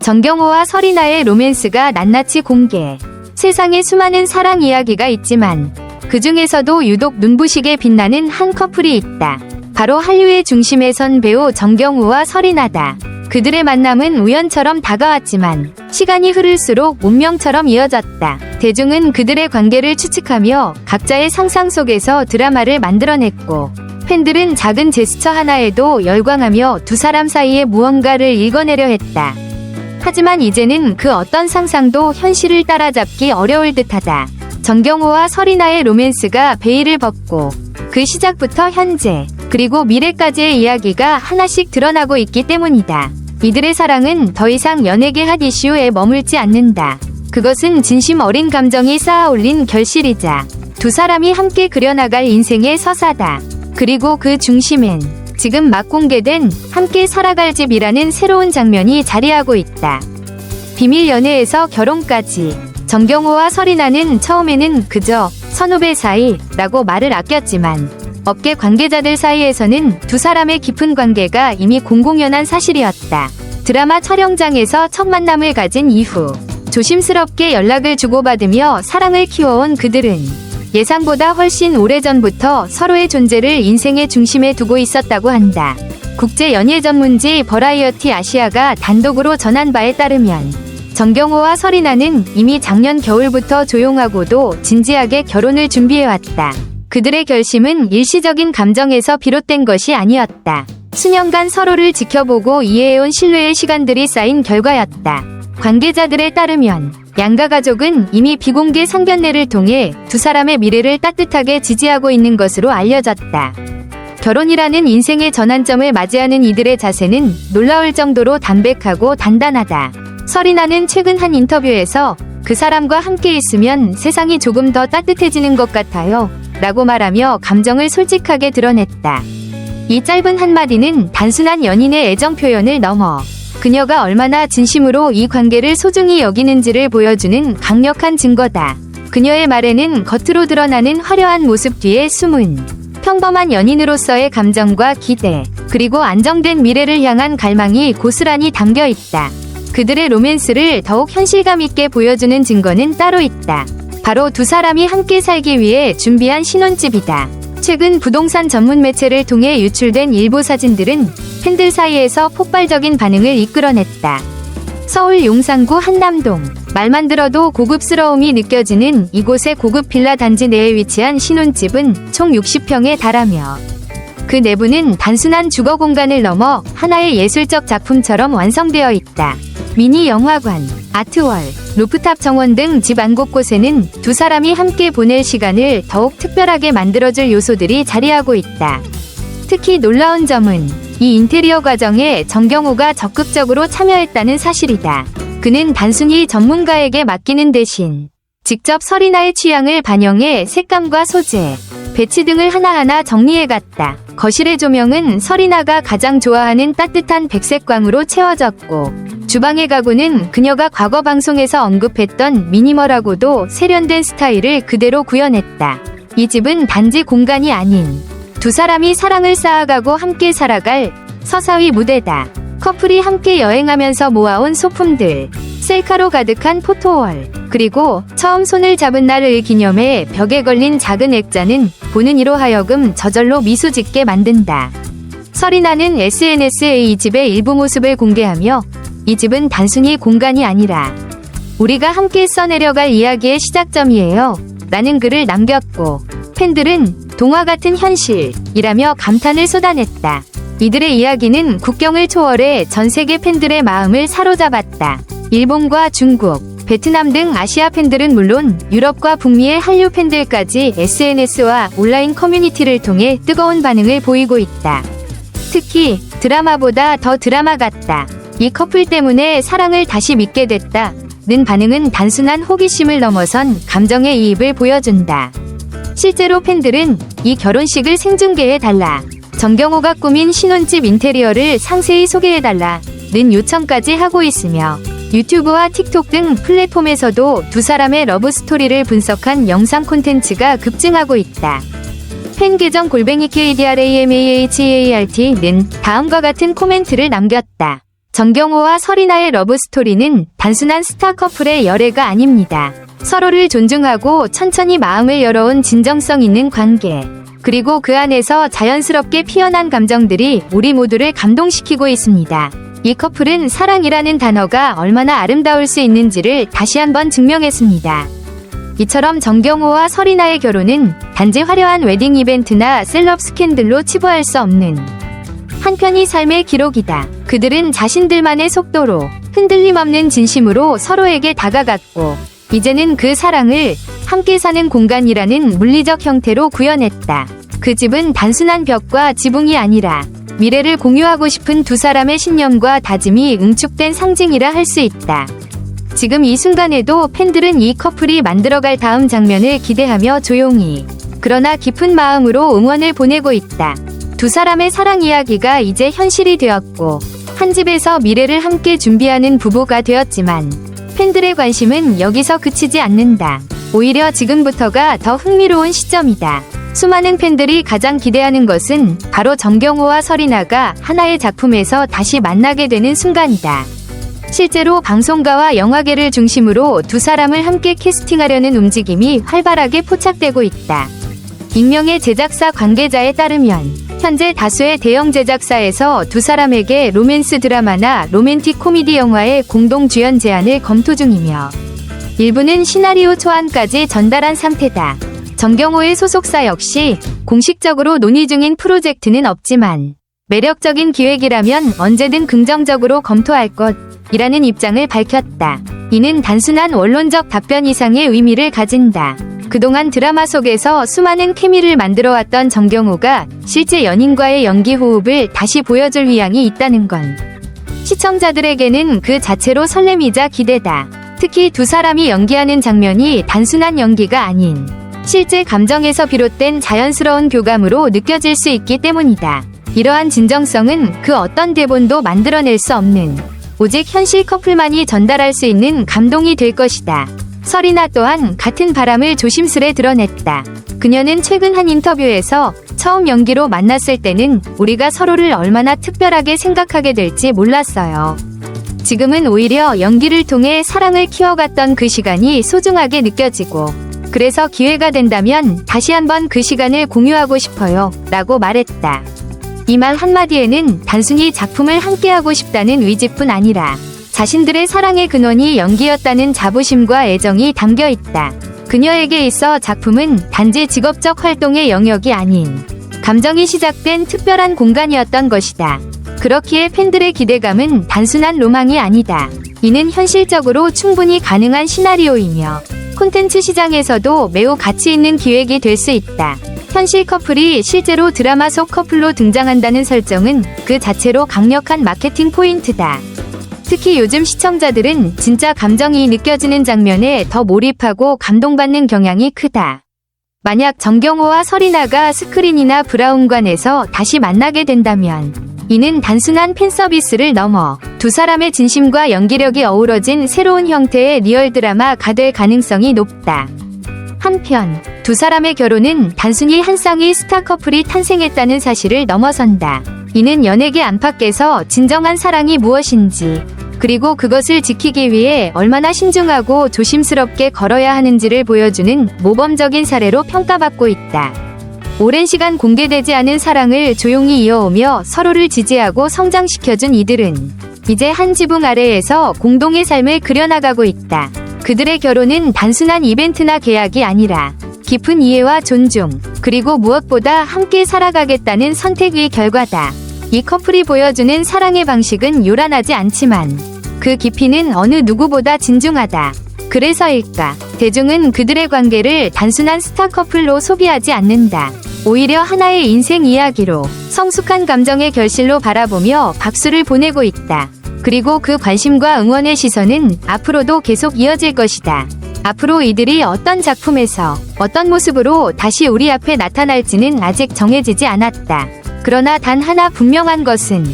정경호와 설이나의 로맨스가 낱낱이 공개. 세상에 수많은 사랑 이야기가 있지만 그 중에서도 유독 눈부시게 빛나는 한 커플이 있다. 바로 한류의 중심에 선 배우 정경호와 설이나다. 그들의 만남은 우연처럼 다가왔지만 시간이 흐를수록 운명처럼 이어졌다. 대중은 그들의 관계를 추측하며 각자의 상상 속에서 드라마를 만들어냈고 팬들은 작은 제스처 하나에도 열광하며 두 사람 사이에 무언가를 읽어내려 했다. 하지만 이제는 그 어떤 상상도 현실을 따라잡기 어려울 듯하다. 정경호와 설이나의 로맨스가 베일을 벗고 그 시작부터 현재 그리고 미래까지의 이야기가 하나씩 드러나고 있기 때문이다. 이들의 사랑은 더 이상 연예계 핫 이슈에 머물지 않는다. 그것은 진심 어린 감정이 쌓아 올린 결실이자 두 사람이 함께 그려나갈 인생의 서사다. 그리고 그 중심엔 지금 막 공개된 함께 살아갈 집이라는 새로운 장면이 자리하고 있다. 비밀 연애에서 결혼까지 정경호와 설이나는 처음에는 그저 선후배 사이라고 말을 아꼈지만 업계 관계자들 사이에서는 두 사람의 깊은 관계가 이미 공공연한 사실이었다. 드라마 촬영장에서 첫 만남을 가진 이후 조심스럽게 연락을 주고받으며 사랑을 키워온 그들은 예상보다 훨씬 오래전부터 서로의 존재를 인생의 중심에 두고 있었다고 한다. 국제 연예 전문지 버라이어티 아시아가 단독으로 전한 바에 따르면 정경호와 설이나는 이미 작년 겨울부터 조용하고도 진지하게 결혼을 준비해왔다. 그들의 결심은 일시적인 감정에서 비롯된 것이 아니었다. 수년간 서로를 지켜보고 이해해온 신뢰의 시간들이 쌓인 결과였다. 관계자들에 따르면 양가 가족은 이미 비공개 상견례를 통해 두 사람의 미래를 따뜻하게 지지하고 있는 것으로 알려졌다. 결혼이라는 인생의 전환점을 맞이하는 이들의 자세는 놀라울 정도로 담백하고 단단하다. 설이나는 최근 한 인터뷰에서 그 사람과 함께 있으면 세상이 조금 더 따뜻해지는 것 같아요. 라고 말하며 감정을 솔직하게 드러냈다. 이 짧은 한마디는 단순한 연인의 애정 표현을 넘어 그녀가 얼마나 진심으로 이 관계를 소중히 여기는지를 보여주는 강력한 증거다. 그녀의 말에는 겉으로 드러나는 화려한 모습 뒤에 숨은 평범한 연인으로서의 감정과 기대, 그리고 안정된 미래를 향한 갈망이 고스란히 담겨 있다. 그들의 로맨스를 더욱 현실감 있게 보여주는 증거는 따로 있다. 바로 두 사람이 함께 살기 위해 준비한 신혼집이다. 최근 부동산 전문 매체를 통해 유출된 일부 사진들은 팬들 사이에서 폭발적인 반응을 이끌어냈다. 서울 용산구 한남동. 말만 들어도 고급스러움이 느껴지는 이곳의 고급 빌라 단지 내에 위치한 신혼집은 총 60평에 달하며 그 내부는 단순한 주거 공간을 넘어 하나의 예술적 작품처럼 완성되어 있다. 미니 영화관, 아트월, 루프탑 정원 등 집 안 곳곳에는 두 사람이 함께 보낼 시간을 더욱 특별하게 만들어줄 요소들이 자리하고 있다. 특히 놀라운 점은 이 인테리어 과정에 정경호가 적극적으로 참여했다는 사실이다. 그는 단순히 전문가에게 맡기는 대신 직접 설이나의 취향을 반영해 색감과 소재, 배치 등을 하나하나 정리해갔다. 거실의 조명은 설이나가 가장 좋아하는 따뜻한 백색광으로 채워졌고, 주방의 가구는 그녀가 과거 방송에서 언급했던 미니멀하고도 세련된 스타일을 그대로 구현했다. 이 집은 단지 공간이 아닌 두 사람이 사랑을 쌓아가고 함께 살아갈 서사위 무대다. 커플이 함께 여행하면서 모아온 소품들, 셀카로 가득한 포토월, 그리고 처음 손을 잡은 날을 기념해 벽에 걸린 작은 액자는 보는 이로 하여금 저절로 미소 짓게 만든다. 설이나는 SNS에 이 집의 일부 모습을 공개하며 이 집은 단순히 공간이 아니라 우리가 함께 써내려갈 이야기의 시작점이에요. 라는 글을 남겼고 팬들은 동화 같은 현실이라며 감탄을 쏟아냈다. 이들의 이야기는 국경을 초월해 전 세계 팬들의 마음을 사로잡았다. 일본과 중국, 베트남 등 아시아 팬들은 물론 유럽과 북미의 한류 팬들까지 SNS와 온라인 커뮤니티를 통해 뜨거운 반응을 보이고 있다. 특히 드라마보다 더 드라마 같다. 이 커플 때문에 사랑을 다시 믿게 됐다. 는 반응은 단순한 호기심을 넘어선 감정의 이입을 보여준다. 실제로 팬들은 이 결혼식을 생중계해 달라. 정경호가 꾸민 신혼집 인테리어를 상세히 소개해 달라. 는 요청까지 하고 있으며 유튜브와 틱톡 등 플랫폼에서도 두 사람의 러브 스토리를 분석한 영상 콘텐츠가 급증하고 있다. 팬 계정 골뱅이 KDRAMAHEART는 다음과 같은 코멘트를 남겼다. 정경호와 설이나의 러브 스토리는 단순한 스타 커플의 열애가 아닙니다. 서로를 존중하고 천천히 마음을 열어온 진정성 있는 관계. 그리고 그 안에서 자연스럽게 피어난 감정들이 우리 모두를 감동시키고 있습니다. 이 커플은 사랑이라는 단어가 얼마나 아름다울 수 있는지를 다시 한번 증명했습니다. 이처럼 정경호와 설이나의 결혼은 단지 화려한 웨딩 이벤트나 셀럽 스캔들로 치부할 수 없는 한편이 삶의 기록이다. 그들은 자신들만의 속도로 흔들림 없는 진심으로 서로에게 다가갔고 이제는 그 사랑을 함께 사는 공간이라는 물리적 형태로 구현했다. 그 집은 단순한 벽과 지붕이 아니라 미래를 공유하고 싶은 두 사람의 신념과 다짐이 응축된 상징이라 할 수 있다. 지금 이 순간에도 팬들은 이 커플이 만들어갈 다음 장면을 기대하며 조용히 그러나 깊은 마음으로 응원을 보내고 있다. 두 사람의 사랑 이야기가 이제 현실이 되었고 한 집에서 미래를 함께 준비하는 부부가 되었지만 팬들의 관심은 여기서 그치지 않는다. 오히려 지금부터가 더 흥미로운 시점이다. 수많은 팬들이 가장 기대하는 것은 바로 정경호와 설이나가 하나의 작품에서 다시 만나게 되는 순간이다. 실제로 방송가와 영화계를 중심으로 두 사람을 함께 캐스팅하려는 움직임이 활발하게 포착되고 있다. 익명의 제작사 관계자에 따르면 현재 다수의 대형 제작사에서 두 사람에게 로맨스 드라마나 로맨틱 코미디 영화의 공동 주연 제안을 검토 중이며 일부는 시나리오 초안까지 전달한 상태다. 정경호의 소속사 역시 공식적으로 논의 중인 프로젝트는 없지만 매력적인 기획이라면 언제든 긍정적으로 검토할 것이라는 입장을 밝혔다. 이는 단순한 원론적 답변 이상의 의미를 가진다. 그동안 드라마 속에서 수많은 케미를 만들어 왔던 정경호가 실제 연인과의 연기 호흡을 다시 보여줄 위향이 있다는 건 시청자들에게는 그 자체로 설렘이자 기대다. 특히 두 사람이 연기하는 장면이 단순한 연기가 아닌 실제 감정에서 비롯된 자연스러운 교감으로 느껴질 수 있기 때문이다. 이러한 진정성은 그 어떤 대본도 만들어낼 수 없는 오직 현실 커플만이 전달할 수 있는 감동이 될 것이다. 설이나 또한 같은 바람을 조심스레 드러냈다. 그녀는 최근 한 인터뷰에서 처음 연기로 만났을 때는 우리가 서로를 얼마나 특별하게 생각하게 될지 몰랐어요. 지금은 오히려 연기를 통해 사랑을 키워갔던 그 시간이 소중하게 느껴지고 그래서 기회가 된다면 다시 한번 그 시간을 공유하고 싶어요. 라고 말했다. 이 말 한마디에는 단순히 작품을 함께하고 싶다는 의지뿐 아니라 자신들의 사랑의 근원이 연기였다는 자부심과 애정이 담겨 있다. 그녀에게 있어 작품은 단지 직업적 활동의 영역이 아닌 감정이 시작된 특별한 공간이었던 것이다. 그렇기에 팬들의 기대감은 단순한 로망이 아니다. 이는 현실적으로 충분히 가능한 시나리오이며 콘텐츠 시장에서도 매우 가치 있는 기획이 될 수 있다. 현실 커플이 실제로 드라마 속 커플로 등장한다는 설정은 그 자체로 강력한 마케팅 포인트다. 특히 요즘 시청자들은 진짜 감정이 느껴지는 장면에 더 몰입하고 감동받는 경향이 크다. 만약 정경호와 설이나가 스크린이나 브라운관에서 다시 만나게 된다면 이는 단순한 팬서비스를 넘어 두 사람의 진심과 연기력이 어우러진 새로운 형태의 리얼 드라마가 될 가능성이 높다. 한편 두 사람의 결혼은 단순히 한 쌍의 스타 커플이 탄생했다는 사실을 넘어선다. 이는 연예계 안팎에서 진정한 사랑이 무엇인지 그리고 그것을 지키기 위해 얼마나 신중하고 조심스럽게 걸어야 하는지를 보여주는 모범적인 사례로 평가받고 있다. 오랜 시간 공개되지 않은 사랑을 조용히 이어오며 서로를 지지하고 성장시켜준 이들은 이제 한 지붕 아래에서 공동의 삶을 그려나가고 있다. 그들의 결혼은 단순한 이벤트나 계약이 아니라 깊은 이해와 존중, 그리고 무엇보다 함께 살아가겠다는 선택의 결과다. 이 커플이 보여주는 사랑의 방식은 요란하지 않지만 그 깊이는 어느 누구보다 진중하다. 그래서일까? 대중은 그들의 관계를 단순한 스타 커플로 소비하지 않는다. 오히려 하나의 인생 이야기로 성숙한 감정의 결실로 바라보며 박수를 보내고 있다. 그리고 그 관심과 응원의 시선은 앞으로도 계속 이어질 것이다. 앞으로 이들이 어떤 작품에서 어떤 모습으로 다시 우리 앞에 나타날지는 아직 정해지지 않았다. 그러나 단 하나 분명한 것은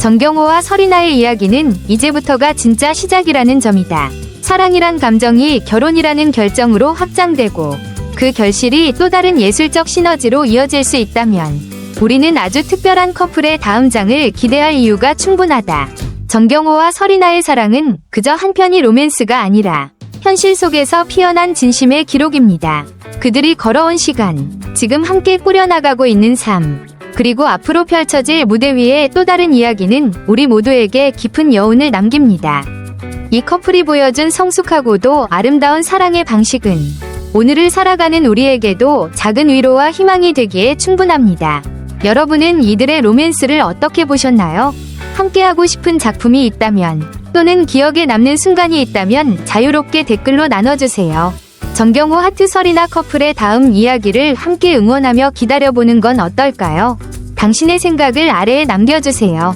정경호와 설이나의 이야기는 이제부터가 진짜 시작이라는 점이다. 사랑이란 감정이 결혼이라는 결정으로 확장되고 그 결실이 또 다른 예술적 시너지로 이어질 수 있다면 우리는 아주 특별한 커플의 다음 장을 기대할 이유가 충분하다. 정경호와 설이나의 사랑은 그저 한편의 로맨스가 아니라 현실 속에서 피어난 진심의 기록입니다. 그들이 걸어온 시간, 지금 함께 꾸려나가고 있는 삶, 그리고 앞으로 펼쳐질 무대 위의 또 다른 이야기는 우리 모두에게 깊은 여운을 남깁니다. 이 커플이 보여준 성숙하고도 아름다운 사랑의 방식은 오늘을 살아가는 우리에게도 작은 위로와 희망이 되기에 충분합니다. 여러분은 이들의 로맨스를 어떻게 보셨나요? 함께하고 싶은 작품이 있다면 또는 기억에 남는 순간이 있다면 자유롭게 댓글로 나눠주세요. 정경호 하트설이나 커플의 다음 이야기를 함께 응원하며 기다려보는 건 어떨까요? 당신의 생각을 아래에 남겨주세요.